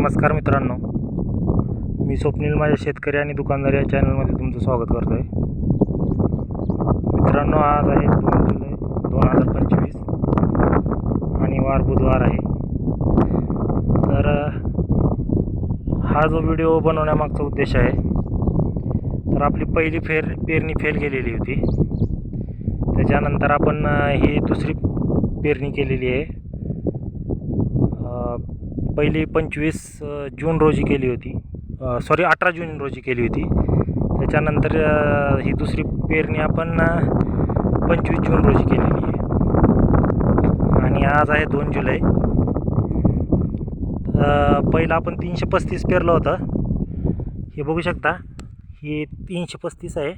नमस्कार मित्रांनो. मी स्वप्नील माझ्या शेतकरी आणि दुकानदार या चॅनलमध्ये तुमचं स्वागत करतो आहे मित्रांनो आज आहे दोन जुलै दोन हजार पंचवीस आणि वार बुधवार आहे. तर हा जो व्हिडिओ बनवण्यामागचा उद्देश आहे तर आपली पहिली फेर पेरणी फेल गेलेली होती. त्याच्यानंतर आपण ही दुसरी पेरणी केलेली आहे. पहिली पंचवीस जून रोजी केली होती. सॉरी अठरा जून रोजी केली होती. त्याच्यानंतर ही दुसरी पेरणी आपण पंचवीस जून रोजी केलेली आहे. आणि आज आहे दोन जुलै. पहिलं आपण तीनशे पस्तीस पेरलं होतं. हे बघू शकता ही तीनशे पस्तीस आहे.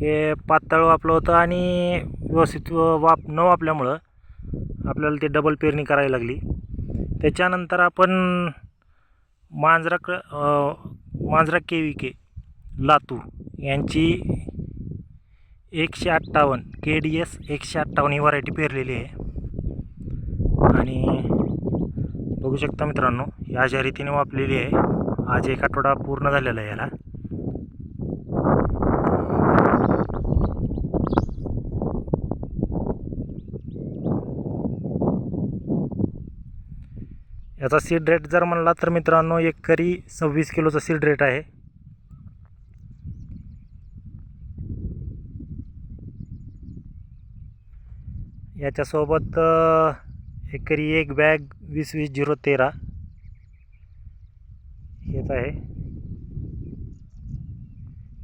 हे पातळ वापलं होतं आणि व्यवस्थित वाप न वापल्यामुळं आपल्याला ते डबल पेरणी करायला लागली. त्याच्यानंतर आपण मांजरा क Manjara K V K Latur यांची एकशे अठ्ठावन्न के डी एस एकशे अठ्ठावन्न ही व्हरायटी पेरलेली आहे. आणि बघू शकता मित्रांनो ही अशा रीतीने वापलेली आहे आज एक आठवडा पूर्ण झालेला आहे याला. याचा सीड रेट जर म्हणला तर मित्रांनो एकरी सव्वीस किलोचा सीड रेट आहे. याच्यासोबत एकरी एक बॅग वीस वीस झिरो तेरा. हेच आहे.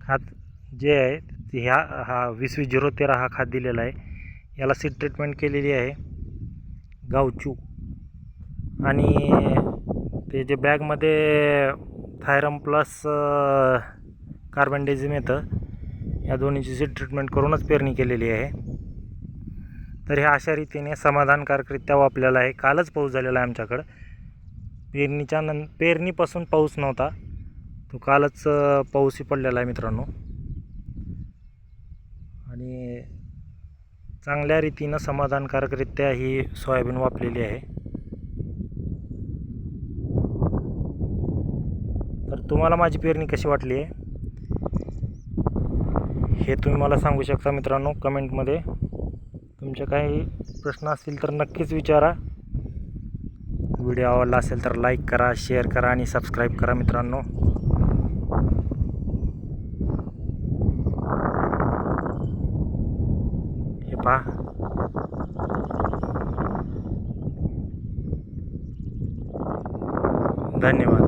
खात जे आहे ते ह्या हा वीस वीस झिरो तेरा हा खात दिलेला आहे. याला सीड ट्रीटमेंट केलेली आहे. गावचू. आणि ते जे बॅगमध्ये थायरम प्लस कार्बनडेझिम येतं या दोन्हीची सीड ट्रीटमेंट करूनच पेरणी केलेली आहे. तर ह्या अशा रीतीने समाधानकारकरित्या वापलेला आहे कालच पाऊस झालेला आहे आमच्याकडं. पेरणीच्या नं पेरणीपासून पाऊस नव्हता तो कालच पाऊसही पडलेला आहे मित्रांनो. आणि चांगल्या रीतीनं समाधानकारकरित्या ही सोयाबीन वापलेली आहे. तुम्हाला माझी पेरणी कशी वाटली आहे? हे तुम्ही मला सांगू शकता मित्रांनो कमेंटमध्ये. तुमचे काही प्रश्न असतील तर नक्कीच विचारा. व्हिडिओ आवडला असेल तर लाईक करा शेअर करा आणि सबस्क्राईब करा मित्रांनो. हे पहा. धन्यवाद.